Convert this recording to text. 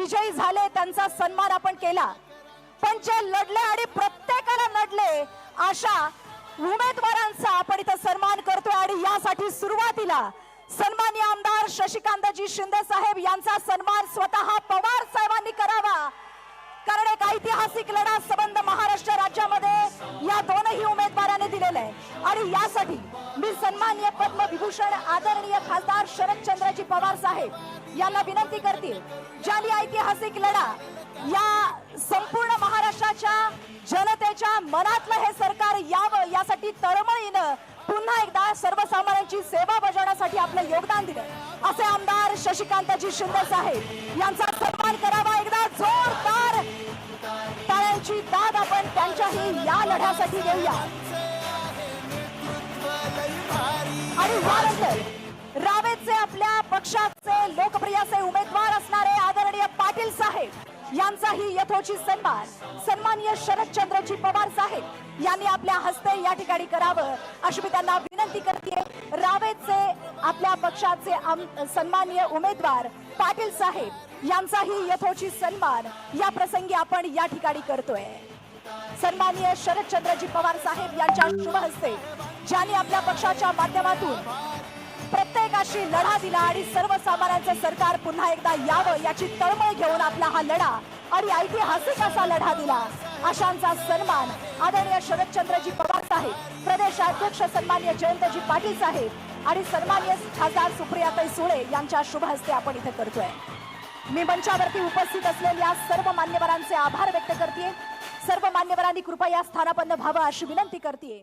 विजयी झाले त्यांचा सन्मान आपण केला. पण जे लढले आणि प्रत्येकाला लढले अशा उमेदवारांचा आपण इथं सन्मान करतोय आणि यासाठी सुरुवातीला सन्मान्य आमदार शशिकांतजी शिंदे साहेब यांचा सन्मान स्वतः पवार साहेबांनी करावा. ऐतिहासिक लढा संबंध महाराष्ट्र राज्यामध्ये या दोनही उमेदवारांनी दिलेला आहे. आणि यासाठी मी सन्माननीय पद्मविभूषण आदरणीय खासदार शरदचंद्रजी पवार साहेब यांना विनंती करतील ज्यांनी ऐतिहासिक लढा या संपूर्ण महाराष्ट्राच्या जनतेच्या मनातलं हे सरकार यावं यासाठी तळमळीनं पुन्हा एकदा सर्वसामान्यांची सेवा बजावण्यासाठी आपलं योगदान दिलं. असे आमदार शशिकांतजी शिंदे साहेब यांचा सन्मान करावा. एकदा जोर नाही या लढ्यासाठी देऊया. आणि यानंतर रावेचे आपल्या पक्षाचे लोकप्रिय असे उमेदवार असणारे आदरणीय पाटील साहेब यांचाही यथोचित सन्मान सन्माननीय शरदचंद्रजी पवार साहेब यांनी आपल्या हस्ते या ठिकाणी करावं अशी मी त्यांना विनंती करते. रावेचे आपल्या पक्षाचे सन्माननीय उमेदवार पाटील साहेब यांचाही यथोचित सन्मान या प्रसंगी आपण या ठिकाणी करतोय. सन्माननीय शरदचंद्रजी पवार साहेब यांच्या शुभ हस्ते ज्यांनी आपल्या पक्षाच्या माध्यमातून प्रत्येकाशी लढा दिला आणि सर्वसामान्यांचं सरकार पुन्हा एकदा यावं याची तळमळ घेऊन आपला हा लढा आणि ऐतिहासिक असा लढा दिला. अशांचा सन्मान आदरणीय शरदचंद्रजी पवार साहेब प्रदेशाध्यक्ष सन्मान्य जयंतजी पाटील साहेब आणि सन्मान्य खासदार सुप्रियाताई सुळे यांच्या शुभ हस्ते आपण इथे करतोय. मी मंचावरती उपस्थित असलेल्या सर्व मान्यवरांचे आभार व्यक्त करते सर्व मान्यवरांनी कृपया स्थानापन्न व्हावं अशी विनंती करते